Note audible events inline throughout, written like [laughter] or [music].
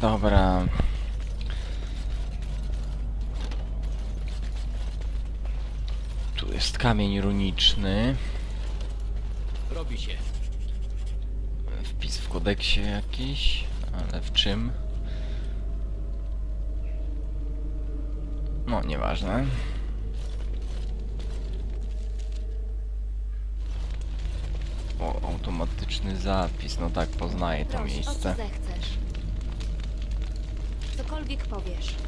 Dobra. Tu jest kamień runiczny. Robi się. Wpis w kodeksie jakiś, ale w czym? No, nieważne. O, automatyczny zapis, no tak, poznaję to Proś, o co miejsce. zechcesz. Cokolwiek powiesz.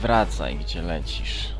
Wracaj, gdzie lecisz.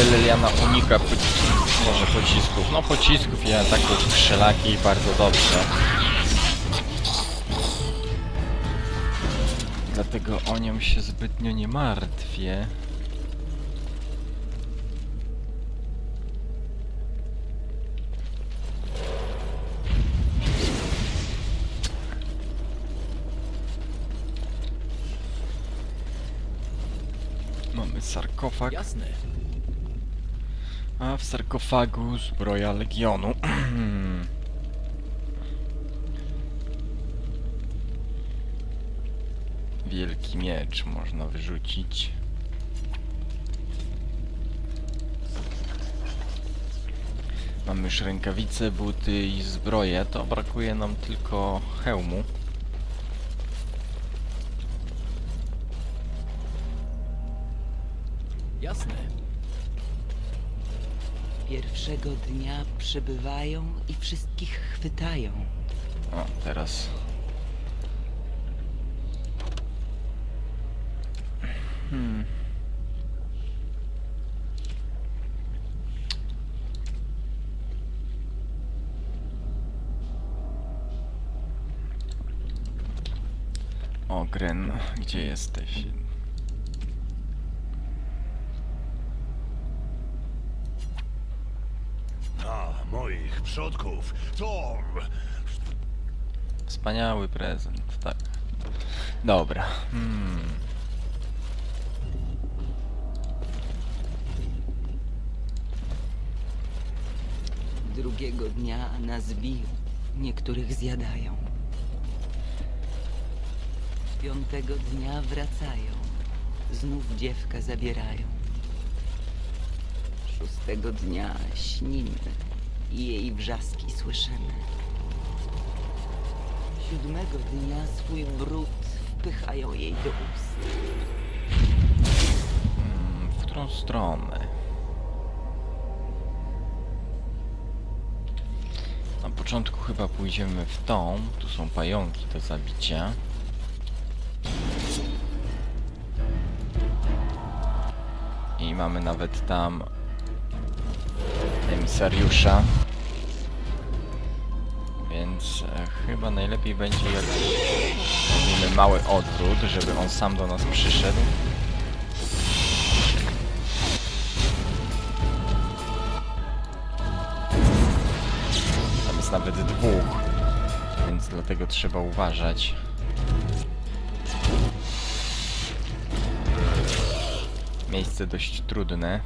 Na szczęście Liliana unika po... może pocisków. No pocisków i ataków strzelaki bardzo dobrze. Dlatego o nią się zbytnio nie martwię. Mamy sarkofag. Jasne. A w sarkofagu zbroja Legionu. [clears throat] Wielki miecz można wyrzucić. Mamy już rękawice, buty i zbroję. To brakuje nam tylko hełmu. Pierwszego dnia przybywają i wszystkich chwytają. O, teraz. Hmm. O, gdzie jesteś? A, moich przodków. To... Wspaniały prezent, tak. Dobra. Hmm. Drugiego dnia nas biją, niektórych zjadają. Piątego dnia wracają, znów dziewkę zabierają. Szóstego dnia śnimy i jej wrzaski słyszymy. Siódmego dnia swój brud wpychają jej do ust. Mm, W którą stronę? Na początku chyba pójdziemy w tą. Tu są pająki do zabicia. I mamy nawet tam emisariusza. Więc e, chyba najlepiej będzie jak zrobimy mały odwrót, żeby on sam do nas przyszedł. Tam jest nawet dwóch, więc dlatego trzeba uważać. Miejsce dość trudne.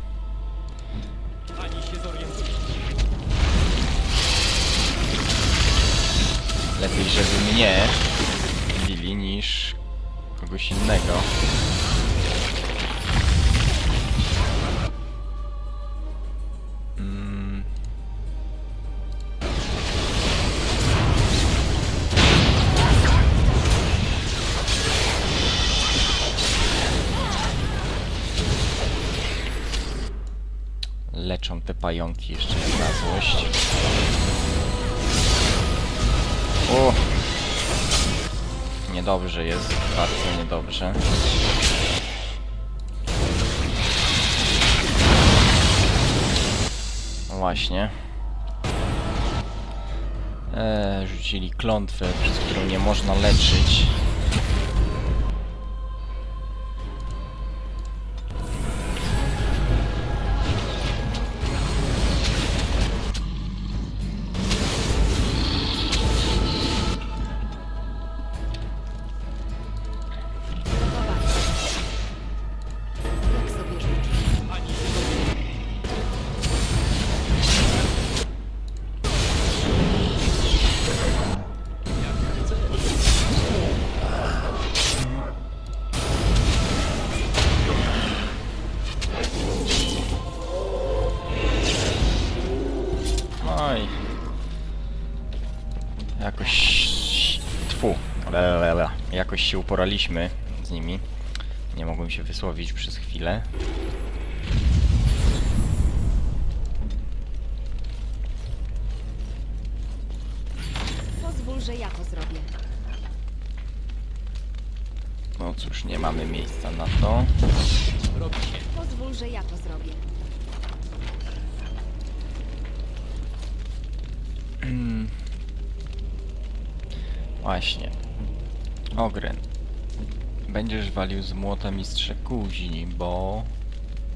Ani się zorientuje. Lepiej, żeby mnie bili niż kogoś innego. Mm. Leczą te pająki jeszcze na złość. O! Niedobrze jest, bardzo niedobrze. No właśnie. Eee, rzucili klątwę, przez którą nie można leczyć. Się uporaliśmy z nimi. Nie mogłem się wysłowić przez chwilę. Pozwól, że ja to zrobię. No cóż, nie mamy miejsca na to. Robi się. Pozwól, że ja to zrobię. [clears throat] Właśnie. Ogryn. Będziesz walił z młota mistrza kuźni, bo...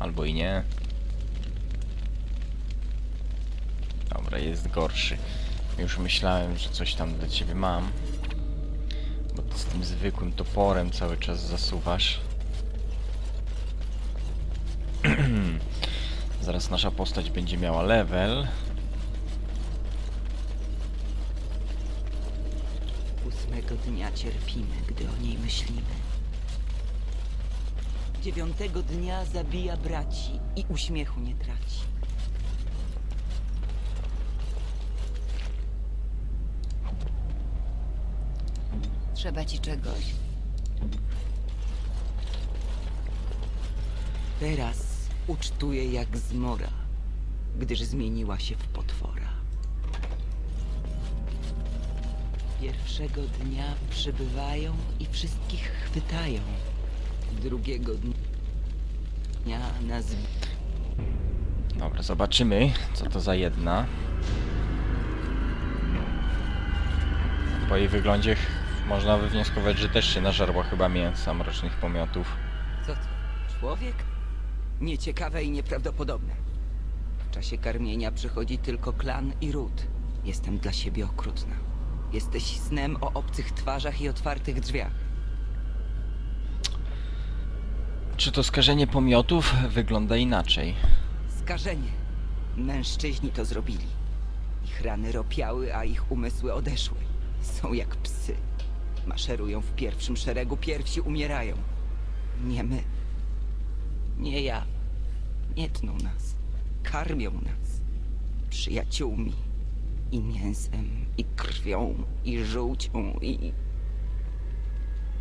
Albo i nie. Dobra, jest gorszy. Już myślałem, że coś tam dla ciebie mam. Bo ty z tym zwykłym toporem cały czas zasuwasz. [clears throat] Zaraz nasza postać będzie miała level. Dnia cierpimy, gdy o niej myślimy. Dziewiątego dnia zabija braci i uśmiechu nie traci. Trzeba ci czegoś. Teraz ucztuje jak zmora, gdyż zmieniła się w potwora. Pierwszego dnia przybywają i wszystkich chwytają. Drugiego dnia nas Dobra, zobaczymy, co to za jedna. Po jej wyglądzie można wywnioskować, że też się nażarła chyba mięsa mrocznych pomiotów. Co to? Człowiek? Nieciekawe i nieprawdopodobne. W czasie karmienia przychodzi tylko klan i ród. Jestem dla siebie okrutna. Jesteś snem o obcych twarzach i otwartych drzwiach. Czy to skażenie pomiotów wygląda inaczej? Skażenie. Mężczyźni to zrobili. Ich rany ropiały, a ich umysły odeszły. Są jak psy. Maszerują w pierwszym szeregu, pierwsi umierają. Nie my. Nie ja. Nie tną nas. Karmią nas. Przyjaciółmi. I mięsem, i krwią, i żółcią, i...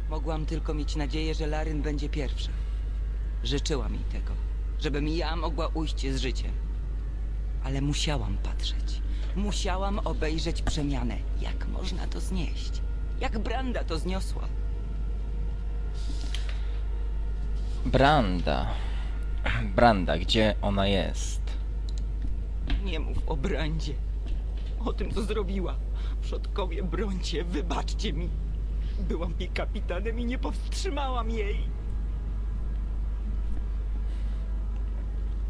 Mogłam tylko mieć nadzieję, że Laryn będzie pierwsza. Życzyłam jej tego, żebym ja mogła ujść z życiem. Ale musiałam patrzeć. Musiałam obejrzeć przemianę. Jak można to znieść? Jak Branda to zniosła? Branda. Branda, gdzie ona jest? Nie mów o Brandzie. O tym, co zrobiła. Przodkowie, brońcie, wybaczcie mi. Byłam jej kapitanem i nie powstrzymałam jej.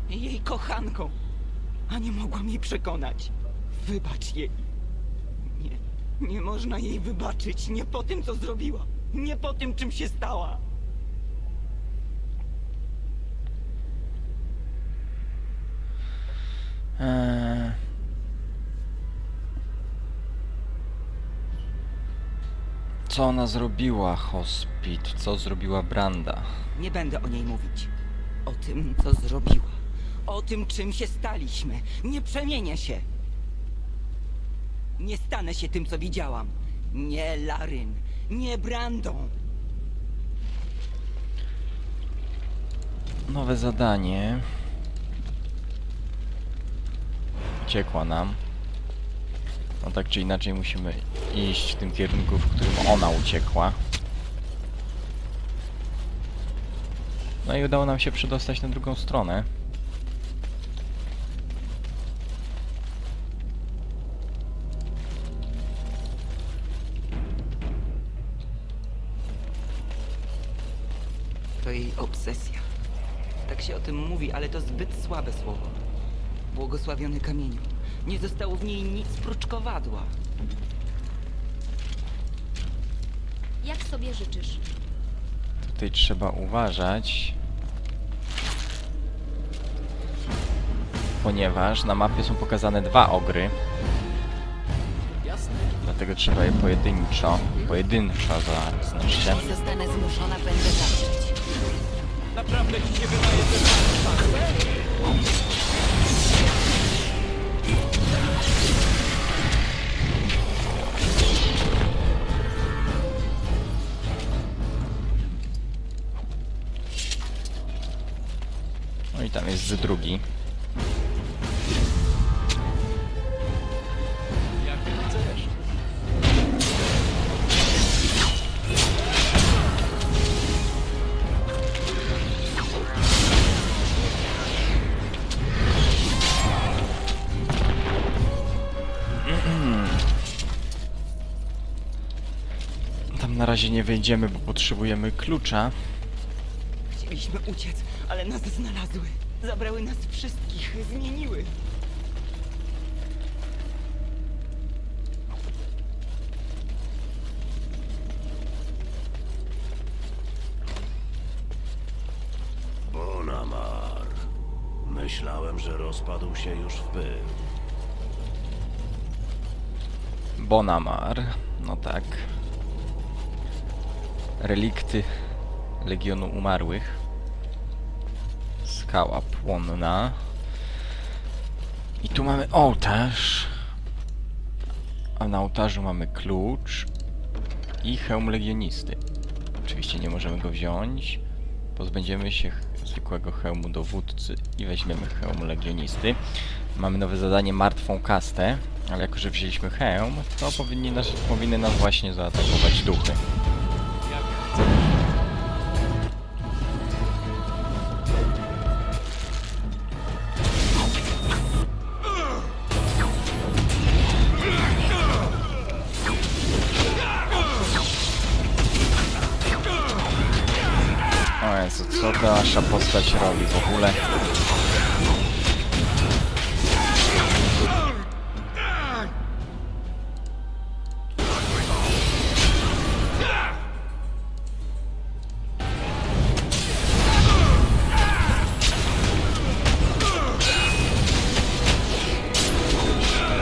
Jej kochanką. A nie mogłam jej przekonać. Wybacz jej. Nie, nie można jej wybaczyć. Nie po tym, co zrobiła. Nie po tym, czym się stała. Eee... Co ona zrobiła, Hospit? Co zrobiła Branda? Nie będę o niej mówić. O tym, co zrobiła. O tym, czym się staliśmy. Nie przemienię się. Nie stanę się tym, co widziałam. Nie Laryn. Nie Brandą. Nowe zadanie. Uciekła nam. No tak czy inaczej musimy iść w tym kierunku, w którym ona uciekła. No i udało nam się przedostać na drugą stronę. To jej obsesja. Tak się o tym mówi, ale to zbyt słabe słowo. Błogosławiony kamieniu. Nie zostało w niej nic prócz kowadła. Jak sobie życzysz? Tutaj trzeba uważać. Ponieważ na mapie są pokazane dwa ogry. Jasne. Dlatego trzeba je pojedynczo, pojedynczo zaznaczyć. Zostanę zmuszona, będę zawrzeć. Naprawdę ci się wydaje, że Jest drugi. Razie nie wejdziemy, bo potrzebujemy klucza. Chcieliśmy uciec, ale nas znalazły. Zabrały nas wszystkich, zmieniły. Bonamar. Myślałem, że rozpadł się już w pył. Bonamar, no tak. Relikty Legionu Umarłych. Skała płonna. I tu mamy ołtarz. A na ołtarzu mamy klucz i hełm legionisty. Oczywiście nie możemy go wziąć. Pozbędziemy się zwykłego hełmu dowódcy i weźmiemy hełm legionisty. Mamy nowe zadanie martwą kastę, ale jako że wzięliśmy hełm, to powinni nas, powinny nas właśnie zaatakować duchy. Postać robi w ogóle?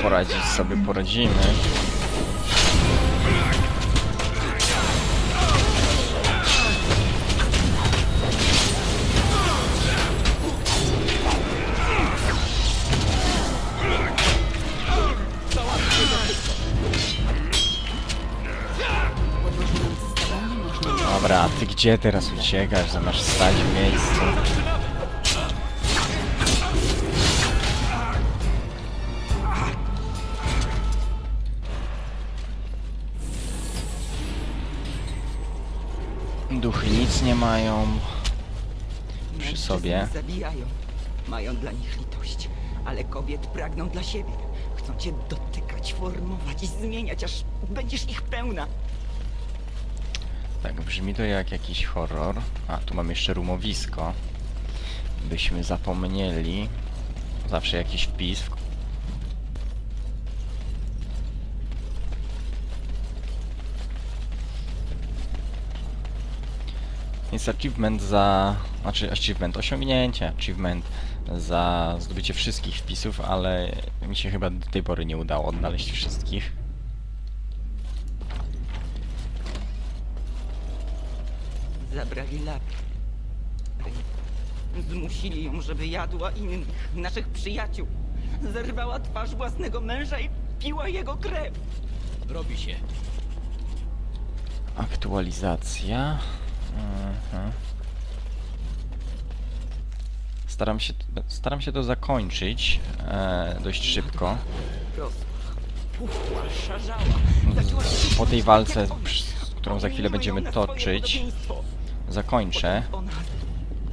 Poradzić sobie poradzimy. Gdzie teraz uciekasz? Zamiast stać w miejscu. Duchy nic nie mają. Przy sobie. zabijają. Mają dla nich litość. Ale kobiet pragną dla siebie. Chcą cię dotykać, formować i zmieniać, aż będziesz ich pełna. Tak, brzmi to jak jakiś horror. A, tu mam jeszcze rumowisko. Byśmy zapomnieli. Zawsze jakiś wpis. W... Jest achievement za... Znaczy achievement, osiągnięcie, achievement za zdobycie wszystkich wpisów, ale mi się chyba do tej pory nie udało odnaleźć wszystkich. Zabrali lapy. Zmusili ją, żeby jadła innych, naszych przyjaciół. Zerwała twarz własnego męża i piła jego krew. Robi się. Aktualizacja. Mhm. Staram się, staram się to zakończyć e, dość szybko. Po tej walce, którą za chwilę będziemy toczyć. Zakończę.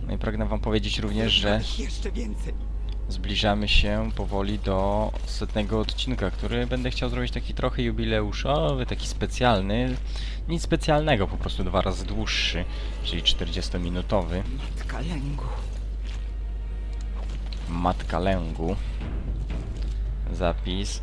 No i pragnę wam powiedzieć również, że zbliżamy się powoli do setnego odcinka, który będę chciał zrobić taki trochę jubileuszowy, taki specjalny. Nic specjalnego, po prostu dwa razy dłuższy, czyli 40-minutowy. Matka lęgu. Matka Lęgu. Zapis.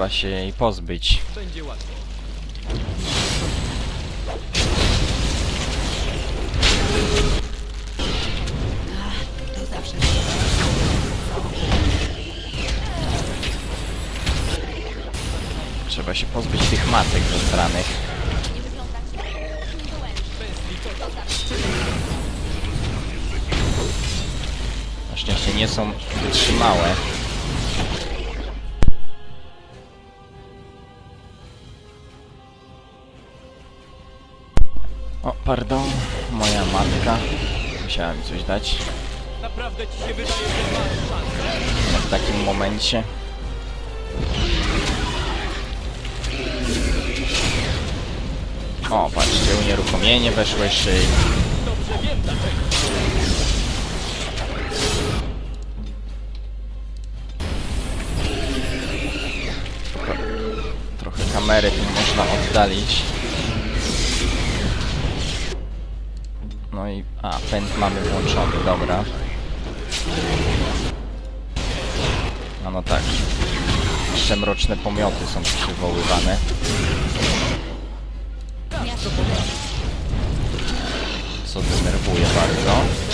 Trzeba się jej pozbyć. Będzie łatwo. To zawsze Trzeba się pozbyć tych matek wyglądać. Na szczęście nie są wytrzymałe. Pardon, moja matka. Musiała mi coś dać Naprawdę ci się wydaje, że masz szansę? w takim momencie. O, patrzcie, unieruchomienie weszłe szyi. Dobrze wiem dlaczego. Trochę kamery tu można oddalić. No i... A, pęd mamy włączony, dobra. A no tak. Jeszcze mroczne pomioty są przywoływane. Co denerwuje bardzo.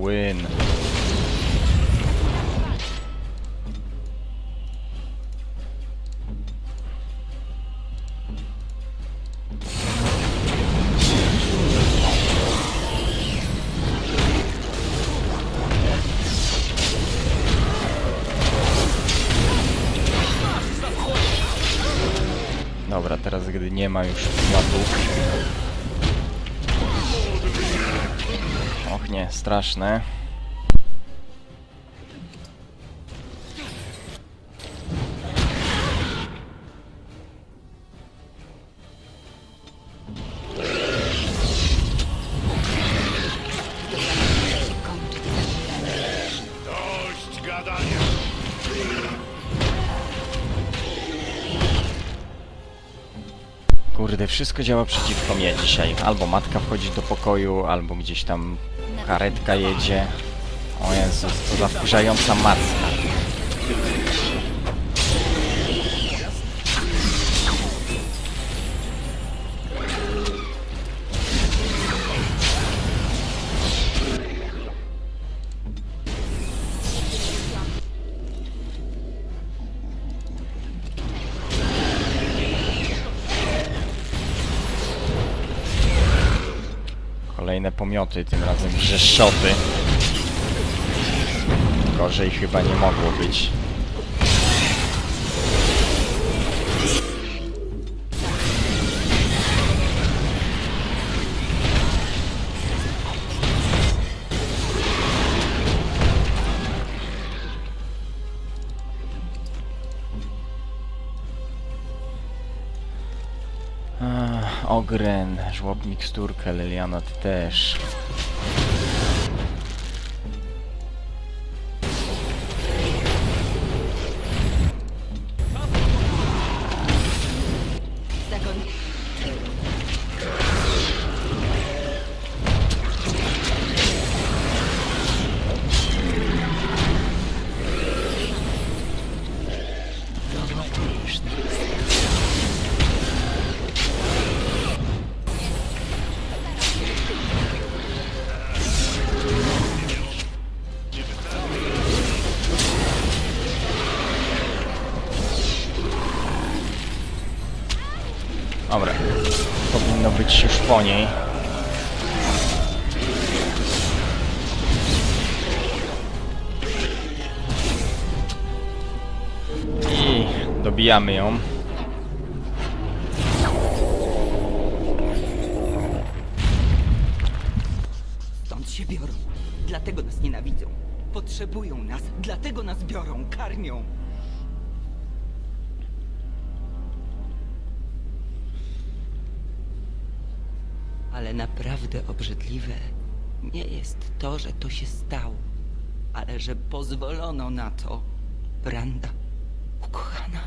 Win. Straszne. Kurde, wszystko działa przeciwko mnie dzisiaj. Albo matka wchodzi do pokoju, albo gdzieś tam karetka jedzie. O Jezus, co za wkurzająca matka. Kolejne pomioty, tym razem brzeszoty. Gorzej chyba nie mogło być. Ogren, żłob miksturkę, Lilianat też. I dobijamy ją. Stąd się biorą. Dlatego nas nienawidzą. Potrzebują nas, dlatego nas biorą, karmią. Ale naprawdę obrzydliwe nie jest to, że to się stało, ale że pozwolono na to. Branda, ukochana,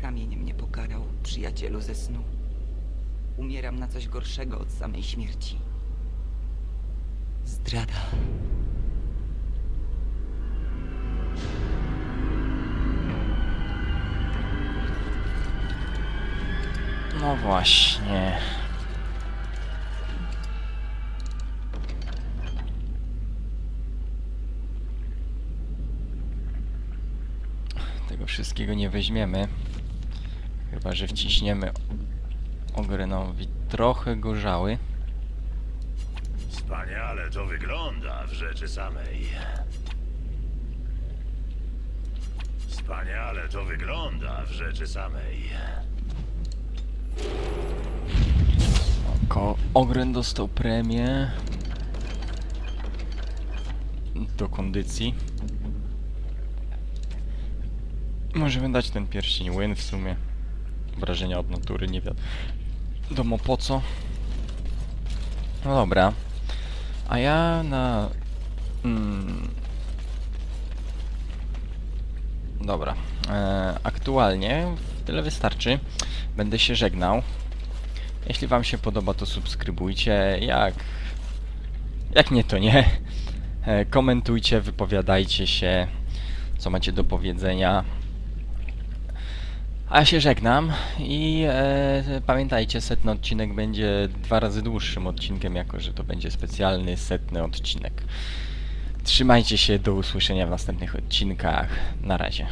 kamień mnie pokarał, przyjacielu ze snu. Umieram na coś gorszego od samej śmierci. Zdrada. No właśnie. Tego wszystkiego nie weźmiemy. Chyba, że wciśniemy Ogrenowi trochę gorzały. Wspaniale to wygląda w rzeczy samej. Wspaniale to wygląda w rzeczy samej. Ko Ogren dostał premię do kondycji. Możemy dać ten pierścień win w sumie. Wrażenia od natury, nie wiadomo po co. No dobra. A ja na... Mm, dobra. E, aktualnie tyle wystarczy. Będę się żegnał. Jeśli wam się podoba, to subskrybujcie. Jak... Jak nie, to nie. E, Komentujcie, wypowiadajcie się, co macie do powiedzenia. A ja się żegnam i e, pamiętajcie, setny odcinek będzie dwa razy dłuższym odcinkiem, jako że to będzie specjalny setny odcinek. Trzymajcie się, do usłyszenia w następnych odcinkach. Na razie.